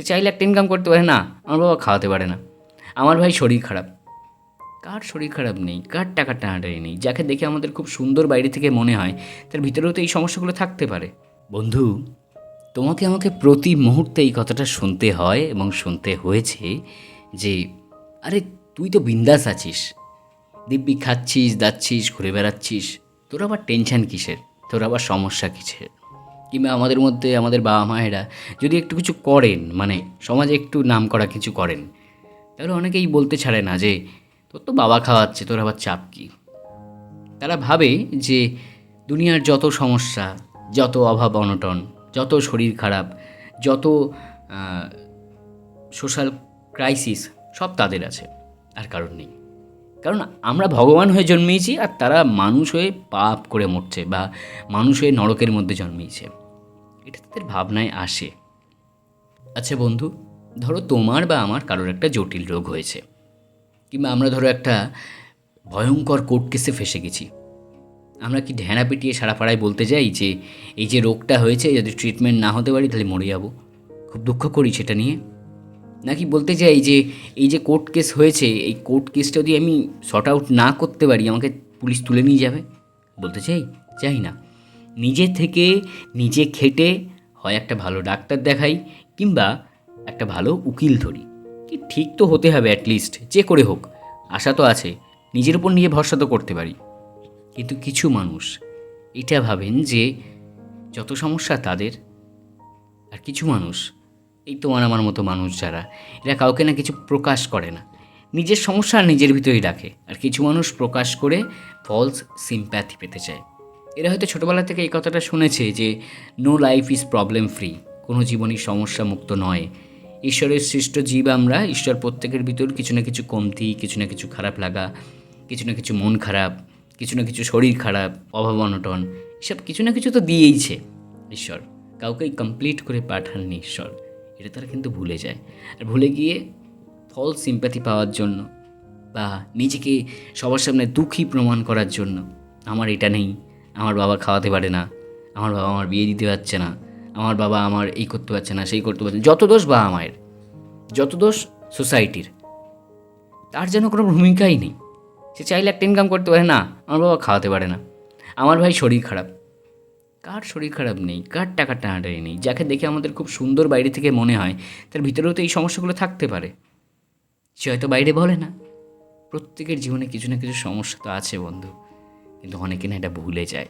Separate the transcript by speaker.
Speaker 1: সে চাইলে একটা ইনকাম করতে পারে না, আমার বাবা খাওয়াতে পারে না। আমার ভাই শরীর খারাপ। কার শরীর খারাপ নেই? কার টাকা টানাটানি নেই? যাকে দেখে আমাদের খুব সুন্দর বাইরে থেকে মনে হয়, তার ভিতরেও তো এই সমস্যাগুলো থাকতে পারে। বন্ধু, তোমাকে আমাকে প্রতি মুহূর্তে এই কথাটা শুনতে হয় এবং শুনতে হয়েছে যে, আরে তুই তো বিন্দাস আছিস। দিব্যি খাচ্ছিস, দাচ্ছিস, ঘুরে বেড়াচ্ছিস। তোর আবার টেনশন কিসের? তোর আবার সমস্যা কিসের? কিংবা আমাদের মধ্যে, আমাদের বাবা মায়েরা যদি একটু কিছু করেন মানে সমাজে একটু নাম করা কিছু করেন, তাহলে অনেকেই বলতে ছাড়ে না যে, তোর তো বাবা খাওয়াচ্ছে, তোর আবার চাপ কী? তারা ভাবে যে, দুনিয়ার যত সমস্যা, যত অভাব অনটন, যত শরীর খারাপ, যত সোশ্যাল ক্রাইসিস সব তাদের আছে, আর কারণ নেই। কারণ আমরা ভগবান হয়ে জন্মিয়েছি আর তারা মানুষ হয়ে পাপ করে মরছে বা মানুষ হয়ে নরকের মধ্যে জন্মিয়েছে। এটা তাদের ভাবনায় আসে। আচ্ছা বন্ধু, ধরো তোমার বা আমার কারোর একটা জটিল রোগ হয়েছে, কিংবা আমরা ধরো একটা ভয়ঙ্কর কোর্ট কেসে ফেসে গেছি। আমরা কি ঢেঁড়া পিটিয়ে সারা পাড়ায় বলতে যাই যে, এই যে রোগটা হয়েছে, যদি ট্রিটমেন্ট না হতে পারি তাহলে মরে যাব? খুব দুঃখ করি সেটা নিয়ে। নাকি বলতে চাই যে, এই যে কোর্ট কেস হয়েছে, এই কোর্ট কেসটা যদি আমি শর্ট আউট না করতে পারি, আমাকে পুলিশ তুলে নিয়ে যাবে? বলতে চাই চাই না। নিজে থেকে নিজে খেটে হয় একটা ভালো ডাক্তার দেখাই কিংবা একটা ভালো উকিল ধরি। কি ঠিক তো হতে হবে অ্যাটলিস্ট যে করে হোক। আশা তো আছে, নিজের উপর নিয়ে ভরসা তো করতে পারি। কিন্তু কিছু মানুষ এটা ভাবেন যে যত সমস্যা তাদের, আর কিছু মানুষ, এই তোমার আমার মতো মানুষ যারা, এরা কাউকে না কিছু প্রকাশ করে না। নিজের সমস্যা নিজের ভিতরেই রাখে। আর কিছু মানুষ প্রকাশ করে ফলস সিম্প্যাথি পেতে চায়। এরা হয়তো ছোটোবেলা থেকে এই কথাটা শুনেছে যে no life is problem free কোনো জীবনই সমস্যা মুক্ত নয়। ঈশ্বরের সৃষ্ট জীব আমরা, ঈশ্বর প্রত্যেকের ভিতর কিছু না কিছু কমতি, কিছু না কিছু খারাপ লাগা, কিছু না কিছু মন খারাপ, কিছু না কিছু শরীর খারাপ, অভাব অনটন, এসব কিছু না কিছু তো দিয়েইছে ঈশ্বর। কাউকেই কমপ্লিট করে পাঠাননি ঈশ্বর। এটা তারা কিন্তু ভুলে যায়। আর ভুলে গিয়ে ফল সিম্প্যাথি পাওয়ার জন্য বা নিজেকে সবার সামনে দুঃখী প্রমাণ করার জন্য, আমার এটা নেই আমার বাবা খাওয়াতে পারে না। আমার বাবা আমার বিয়ে দিতে পারছে না। আমার বাবা আমার এই করতে পারছে না, সেই করতে পারছে না। যত দোষ বাবা মায়ের, যত দোষ সোসাইটির তার যেন কোনো ভূমিকাই নেই। সে চাইলে একটা ইনকাম করতে পারে, না, আমার বাবা খাওয়াতে পারে না। আমার ভাই শরীর খারাপ। কার শরীর খারাপ নেই, কার টাকা টানাটানি নেই? যাকে দেখে আমাদের খুব সুন্দর বাইরে থেকে মনে হয়, তার ভিতরেও তো এই সমস্যাগুলো থাকতে পারে। সে হয়তো বাইরে বলে না। প্রত্যেকের জীবনে কিছু না কিছু সমস্যা তো আছে বন্ধু। কিন্তু অনেকে না এটা ভুলে যায়।